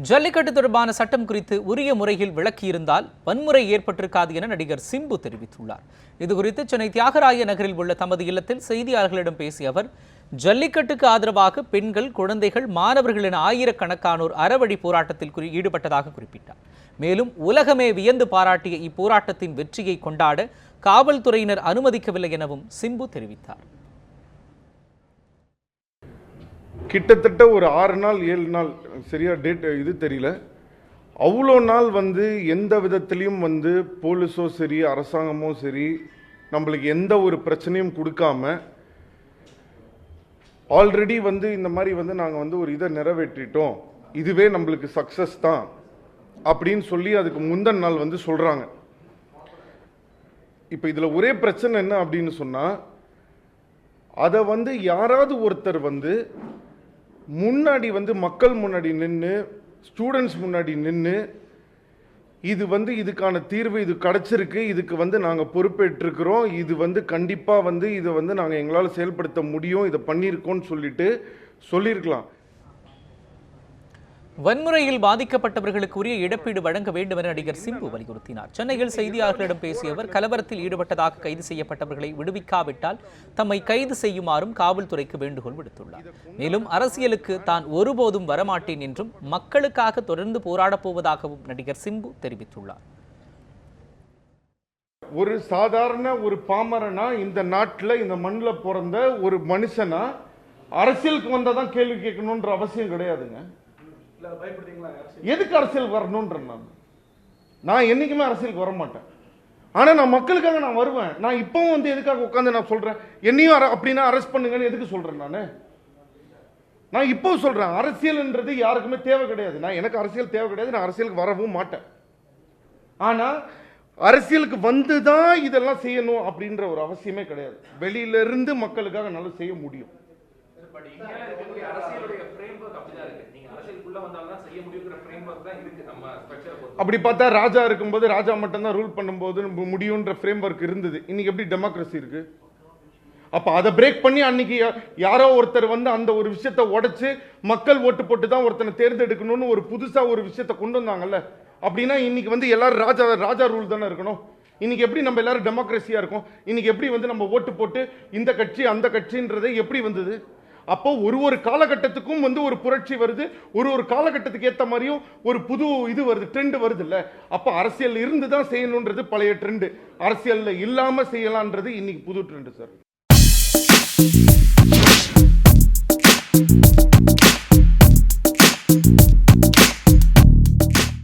ஜல்லிக்கட்டு தொடர்பான சட்டம் குறித்து உரிய முறையில் விளக்கியிருந்தால் வன்முறை ஏற்பட்டிருக்காது என நடிகர் சிம்பு தெரிவித்துள்ளார். இதுகுறித்து சென்னை தியாகராய நகரில் உள்ள தமது இல்லத்தில் செய்தியாளர்களிடம் பேசிய அவர் ஜல்லிக்கட்டுக்கு ஆதரவாக பெண்கள் குழந்தைகள் மாணவர்கள் என ஆயிரக்கணக்கானோர் அறவழி போராட்டத்தில் குறி- ஈடுபட்டதாக குறிப்பிட்டார். மேலும் உலகமே வியந்து பாராட்டிய இப்போராட்டத்தின் வெற்றியை கொண்டாட காவல்துறையினர் அனுமதிக்கவில்லை எனவும் சிம்பு தெரிவித்தார். கிட்டத்தட்ட ஒரு ஆறு நாள் ஏழு நாள் சரியாக டேட் இது தெரியல. அவ்வளோ நாள் வந்து எந்த விதத்துலேயும் வந்து போலீஸோ சரி அரசாங்கமோ சரி நம்மளுக்கு எந்த ஒரு பிரச்சனையும் கொடுக்காம ஆல்ரெடி வந்து இந்த மாதிரி வந்து நாங்கள் வந்து ஒரு இதை நிறைவேற்றிட்டோம். இதுவே நம்மளுக்கு சக்ஸஸ் தான் அப்படின்னு சொல்லி அதுக்கு முந்தன் நாள் வந்து சொல்கிறாங்க இப்போ இதில் ஒரே பிரச்சனை என்ன அப்படின்னு சொன்னால் அதை வந்து யாராவது ஒருத்தர் வந்து முன்னாடி வந்து மக்கள் முன்னாடி நின்று ஸ்டூடெண்ட்ஸ் முன்னாடி நின்று இது வந்து இதுக்கான தீர்வு இது கிடச்சிருக்கு இதுக்கு வந்து நாங்கள் பொறுப்பேற்றிருக்கிறோம் இது வந்து கண்டிப்பாக வந்து இதை வந்து நாங்கள் எங்களால் செயல்படுத்த முடியும் இதை பண்ணியிருக்கோன்னு சொல்லிட்டு சொல்லியிருக்கலாம். வன்முறையில் பாதிக்கப்பட்டவர்களுக்கு உரிய இழப்பீடு வழங்க வேண்டும் என நடிகர் சிம்பு வலியுறுத்தினார். சென்னையில் செய்தியாளர்களிடம் பேசிய அவர் கலவரத்தில் ஈடுபட்டதாக கைது செய்யப்பட்டவர்களை விடுவிக்காவிட்டால் தம்மை கைது செய்யுமாறும் காவல்துறைக்கு வேண்டுகோள் விடுத்துள்ளார். மேலும் அரசியலுக்கு தான் ஒருபோதும் வரமாட்டேன் என்றும் மக்களுக்காக தொடர்ந்து போராடப் போவதாகவும் நடிகர் சிம்பு தெரிவித்துள்ளார். ஒரு சாதாரண ஒரு பாமரனா இந்த நாட்டில் இந்த மண்ணில் பிறந்த ஒரு மனுஷனா அரசியலுக்கு வந்தால் தான் கேள்வி கேட்கணுன்ற அவசியம் கிடையாதுங்க. எதுக்கு அரசியல் வரணுன்ற நான். நான் என்னைக்குமே அரசியலுக்கு வர மாட்டேன் ஆனா நான் மக்களுக்காக நான் வருவேன். நான் இப்பவும் வந்து எதுக்காக உட்காந்து நான் சொல்றேன்? என்னையும் அர- அப்படின்னா அரெஸ்ட் பண்ணுங்கன்னு எதுக்கு சொல்றேன் நான்? நான் இப்போ சொல்றேன் அரசியல்ன்றது யாருக்குமே தேவை கிடையாது. நான் எனக்கு அரசியல் தேவை கிடையாது. நான் அரசியலுக்கு வரவும் மாட்டேன். ஆனா அரசியலுக்கு வந்து தான் இதெல்லாம் செய்யணும் அப்படின்ற ஒரு அவசியமே கிடையாது. வெளியில இருந்து மக்களுக்காக நல்லா செய்ய முடியும். பட் இருக்கக்கூடிய அரசியலுடைய அப்படிதான் இருக்கு. நீங்க அரசியலுக்குள்ள செய்ய முடியுங்கிற தான் இருக்கு நம்ம அப்படி பார்த்தா ராஜா இருக்கும்போது ராஜா மட்டும்தான் ரூல் பண்ணும்போது முடியுன்ற ஃப்ரேம் ஒர்க் இருந்தது. இன்னைக்கு எப்படி டெமோக்ரஸி இருக்கு? அப்போ அதை பிரேக் பண்ணி அன்னைக்கு யாரோ ஒருத்தர் வந்து அந்த ஒரு விஷயத்தை உடைச்சு மக்கள் ஓட்டு போட்டு தான் ஒருத்தனை தேர்ந்தெடுக்கணும்னு ஒரு புதுசாக ஒரு விஷயத்தை கொண்டு வந்தாங்கல்ல? அப்படின்னா இன்னைக்கு வந்து எல்லாரும் ராஜா ராஜா ரூல் தானே இருக்கணும். இன்னைக்கு எப்படி நம்ம எல்லாரும் டெமோக்ரஸியாக இருக்கும்? இன்னைக்கு எப்படி வந்து நம்ம ஓட்டு போட்டு இந்த கட்சி அந்த கட்சின்றது எப்படி வந்தது? அப்போ ஒரு ஒரு காலகட்டத்துக்கும் வந்து ஒரு புரட்சி வருது ஒரு ஒரு காலகட்டத்துக்கு ஏத்த மாதிரியும் ஒரு புது இது வருது ட்ரெண்ட் வருது இல்லை அப்போ அரசியல் இருந்து தான் செய்யணுன்றது பழைய ட்ரெண்டு அரசியல்ல இல்லாம செய்யலான்றது இன்னைக்கு புது ட்ரெண்ட் சார்